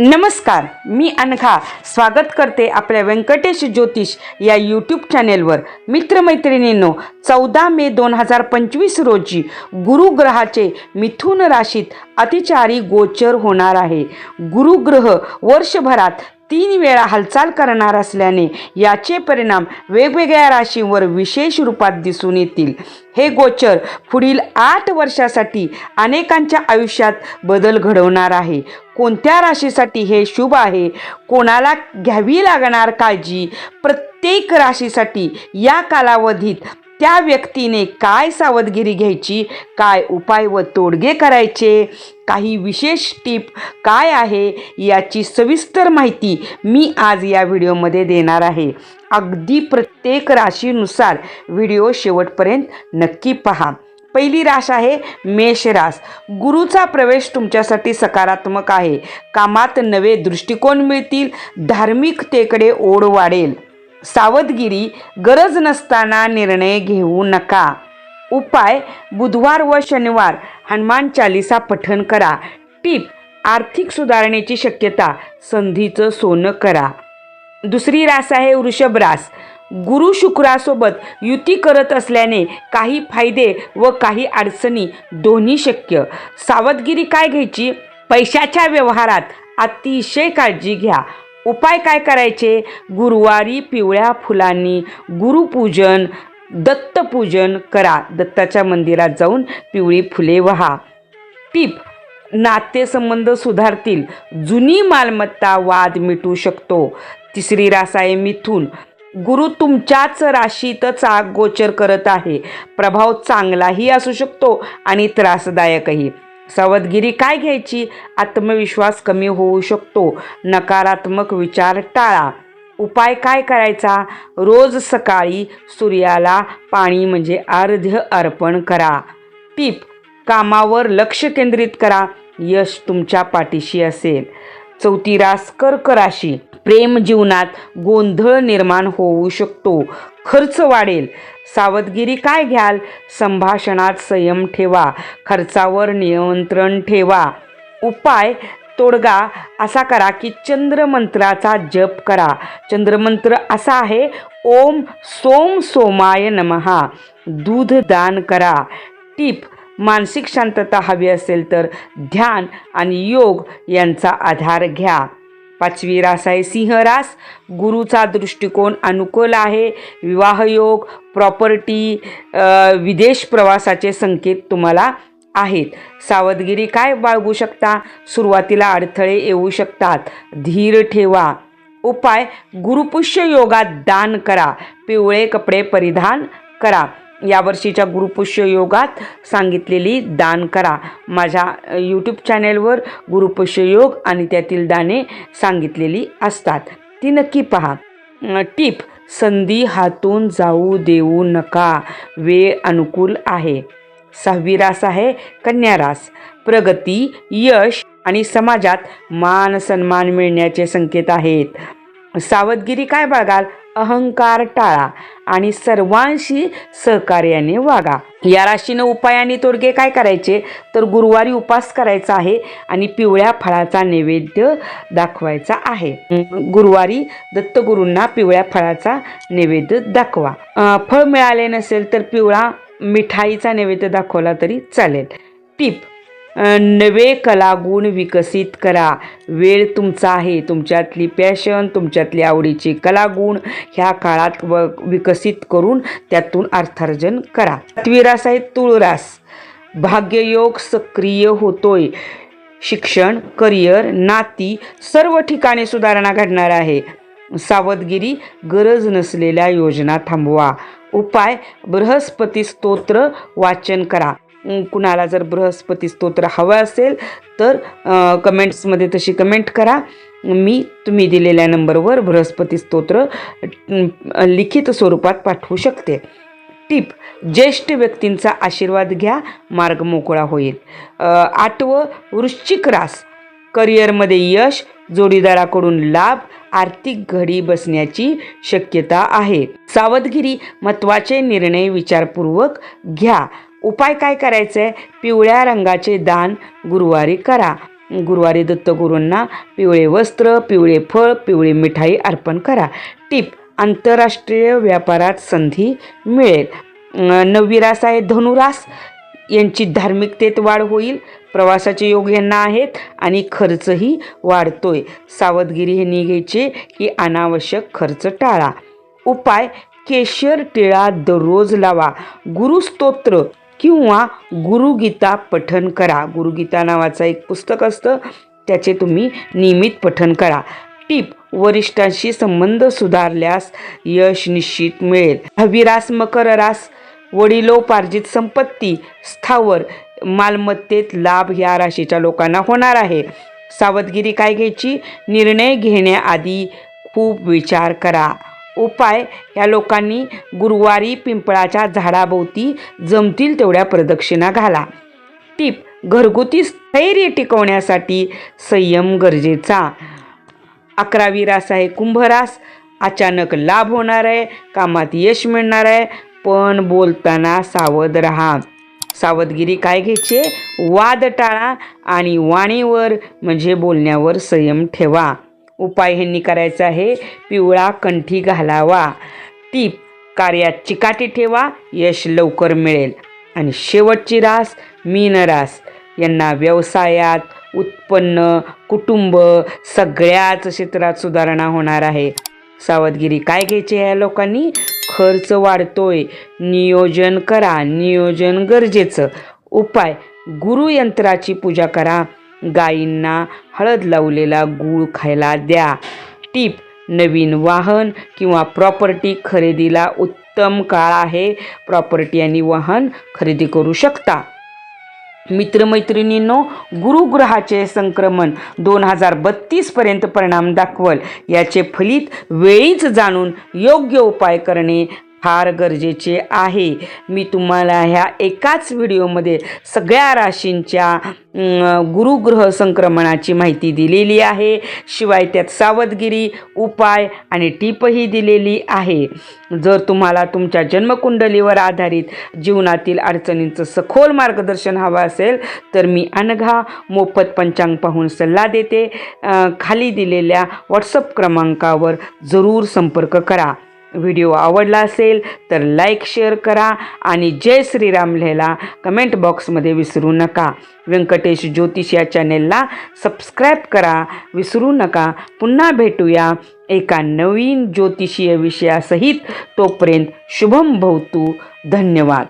नमस्कार मी अनघा. स्वागत करते आपल्या व्यंकटेश ज्योतिष या यूट्यूब चॅनेलवर मित्रमैत्रिणींनो चौदा मे दोन हजार पंचवीस रोजी गुरुग्रहाचे मिथुन राशीत अतिचारी गोचर होणार आहे. गुरुग्रह वर्षभरात तीन वेळा हालचाल करणार असल्याने याचे परिणाम वेगवेगळ्या राशींवर विशेष रूपात दिसून येतील. हे गोचर पुढील आठ वर्षासाठी अनेकांच्या आयुष्यात बदल घडवणार आहे. कोणत्या राशीसाठी हे शुभ आहे? कोणाला घ्यावी लागणार काळजी? प्रत्येक राशीसाठी या कालावधीत त्या व्यक्तीने काय सावधगिरी घ्यायची? काय उपाय व तोडगे करायचे? काही विशेष टीप काय आहे? याची सविस्तर माहिती मी आज या व्हिडिओमध्ये देणार आहे. अगदी प्रत्येक राशीनुसार व्हिडिओ शेवटपर्यंत नक्की पहा. पहिली रास आहे मेष रास. गुरुचा प्रवेश तुमच्यासाठी सकारात्मक आहे. कामात नवे दृष्टिकोन मिळतील. धार्मिकतेकडे ओढ वाढेल. सावधगिरी गरज नसताना निर्णय घेऊ नका. उपाय बुधवार व शनिवार हनुमान चालिसा पठण करा. टीप आर्थिक सुधारणेची शक्यता संधीचं सोनं करा. दुसरी रास आहे वृषभ रास. गुरु शुक्रासोबत युती करत असल्याने काही फायदे व काही अडचणी दोन्ही शक्य. सावधगिरी काय घ्यायची? पैशाच्या व्यवहारात अतिशय काळजी घ्या. उपाय काय करायचे? गुरुवारी पिवळ्या फुलांनी गुरुपूजन दत्तपूजन करा. दत्ताच्या मंदिरात जाऊन पिवळी फुले वहा. टीप नातेसंबंध सुधारतील. जुनी मालमत्ता वाद मिटू शकतो. तिसरी रास आहे मिथून. गुरु तुमच्याच राशीतच आग गोचर करत आहे. प्रभाव चांगलाही असू शकतो आणि त्रासदायकही. सावधगिरी काय घ्यायची? आत्मविश्वास कमी होऊ शकतो. नकारात्मक विचार टाळा. उपाय काय करायचा? रोज सकाळी सूर्याला पाणी म्हणजे अर्ध्य अर्पण करा. टीप कामावर लक्ष केंद्रित करा. यश तुमच्या पाठीशी असेल. चौथी रास कर्क राशी. प्रेम जीवनात गोंधळ निर्माण होऊ शकतो. खर्च वाढेल. सावधगिरी काय घ्याल? संभाषणात संयम ठेवा. खर्चावर नियंत्रण ठेवा. उपाय तोडगा असा करा की चंद्रमंत्राचा जप करा. चंद्रमंत्र असा आहे ओम सोम सोमाय नमहा दूध दान करा. टीप मानसिक शांतता हवी असेल तर ध्यान आणि योग यांचा आधार घ्या. पाचवी रास आहे सिंहरास गुरुचा दृष्टिकोन अनुकूल आहे. विवाहयोग प्रॉपर्टी विदेश प्रवासाचे संकेत तुम्हाला आहेत. सावधगिरी काय बाळगू शकता? सुरुवातीला अडथळे येऊ शकतात. धीर ठेवा. उपाय गुरुपुष्य योगात दान करा. पिवळे कपडे परिधान करा. यावर्षीच्या गुरुपुष्य योगात सांगितलेली दान करा. माझ्या यूट्यूब चॅनेलवर गुरुपुष्य योग आणि त्यातील दाने सांगितलेली असतात. ती नक्की पहा. टिप टीप संधी हातून जाऊ देऊ नका. वेळ अनुकूल आहे. सहावी रास आहे कन्या रास. प्रगती यश आणि समाजात मान सन्मान मिळण्याचे संकेत आहेत. सावधगिरी काय बाळगाल? अहंकार टाळा आणि सर्वांशी सहकार्याने वागा. या राशीनं उपाय आणि तोडगे काय करायचे? तर गुरुवारी उपास करायचा आहे आणि पिवळ्या फळाचा नैवेद्य दाखवायचा आहे. गुरुवारी दत्तगुरूंना पिवळ्या फळाचा नैवेद्य दाखवा. फळ मिळाले नसेल तर पिवळा मिठाईचा नैवेद्य दाखवला तरी चालेल. टीप नवे कलागुण विकसित करा. वेळ तुमचा आहे. तुमच्यातली पॅशन तुमच्यातली आवडीची कलागुण ह्या काळात व विकसित करून त्यातून अर्थार्जन करा. त्विरास आहे तुळरास भाग्ययोग सक्रिय होतोय. शिक्षण करिअर नाती सर्व ठिकाणी सुधारणा घडणार आहे. सावधगिरी गरज नसलेल्या योजना थांबवा. उपाय बृहस्पती स्तोत्र वाचन करा. कुणाला जर बृहस्पती स्तोत्र हवं असेल तर कमेंट्समध्ये तशी कमेंट करा. मी तुम्ही दिलेल्या नंबरवर बृहस्पती स्तोत्र लिखित स्वरूपात पाठवू शकते. टीप ज्येष्ठ व्यक्तींचा आशीर्वाद घ्या मार्ग मोकळा होईल. आठवं वृश्चिक रास. करिअरमध्ये यश जोडीदाराकडून लाभ आर्थिक घडी बसण्याची शक्यता आहे. सावधगिरी महत्त्वाचे निर्णय विचारपूर्वक घ्या. उपाय काय करायचे? पिवळ्या रंगाचे दान गुरुवारी करा. गुरुवारी दत्तगुरूंना पिवळे वस्त्र पिवळे फळ पिवळी मिठाई अर्पण करा. टिप आंतरराष्ट्रीय व्यापारात संधी मिळेल. नवीरास आहे धनुरास. यांची धार्मिकतेत वाढ होईल. प्रवासाचे योग यांना आहेत आणि खर्चही वाढतोय. सावधगिरी हे निघायचे की अनावश्यक खर्च टाळा. उपाय केशर टिळा दररोज लावा. गुरुस्तोत्र किंवा गुरुगीता पठन करा. गुरुगीता नावाचं एक पुस्तक असतं त्याचे तुम्ही नियमित पठन करा. टीप वरिष्ठांशी संबंध सुधारल्यास यश निश्चित मिळेल. हविरास मकर रास वडिलोपार्जित संपत्ती स्थावर मालमत्तेत लाभ या राशीच्या लोकांना होणार आहे. सावधगिरी काय घ्यायची? निर्णय घेण्याआधी खूप विचार करा. उपाय या लोकांनी गुरुवारी पिंपळाच्या झाडाभोवती जमतील तेवढ्या प्रदक्षिणा घाला. टीप घरगुती स्थैर्य टिकवण्यासाठी संयम गरजेचा. अकरावी रास आहे कुंभरास. अचानक लाभ होणार आहे कामात यश मिळणार आहे पण बोलताना सावध राहा. सावधगिरी काय घ्यायचे? वाद टाळा आणि वाणीवर म्हणजे बोलण्यावर संयम ठेवा. उपाय ह्यांनी करायचा आहे. पिवळा कंठी घालावा. टीप कार्यात चिकाटी ठेवा. यश लवकर मिळेल. आणि शेवटची रास मीन रास. यांना व्यवसायात उत्पन्न कुटुंब सगळ्याच क्षेत्रात सुधारणा होणार आहे. सावधगिरी काय घ्यायची या लोकांनी? खर्च वाढतोय. नियोजन करा. नियोजन गरजेचं. उपाय गुरुयंत्राची पूजा करा. गायींना हळद लावलेला गूळ खायला द्या. टीप नवीन वाहन किंवा प्रॉपर्टी खरेदीला उत्तम काळ आहे. प्रॉपर्टी आणि वाहन खरेदी करू शकता. मित्रमैत्रिणींनो गुरुग्रहाचे संक्रमण दोन हजार बत्तीसपर्यंत परिणाम दाखवल. याचे फलित वेळीच जाणून योग्य उपाय करणे फार गरजेचे आहे. मी तुम्हाला ह्या एकाच व्हिडिओमध्ये सगळ्या राशींच्या गुरुग्रह संक्रमणाची माहिती दिलेली आहे. शिवाय त्यात सावधगिरी उपाय आणि टीपही दिलेली आहे. जर तुम्हाला तुमच्या जन्मकुंडलीवर आधारित जीवनातील अडचणींचं सखोल मार्गदर्शन हवं असेल तर मी अनघा मोफत पंचांग पाहून सल्ला देते. खाली दिलेल्या व्हॉट्सअप क्रमांकावर जरूर संपर्क करा. व्हिडिओ आवडला असेल तर लाईक शेअर करा आणि जय श्रीराम लिहायला कमेंट बॉक्समध्ये विसरू नका. व्यंकटेश ज्योतिष या चॅनेलला सबस्क्राईब करा. विसरू नका. पुन्हा भेटूया एका नवीन ज्योतिषीय विषयासहित. तोपर्यंत शुभम भवतू. धन्यवाद.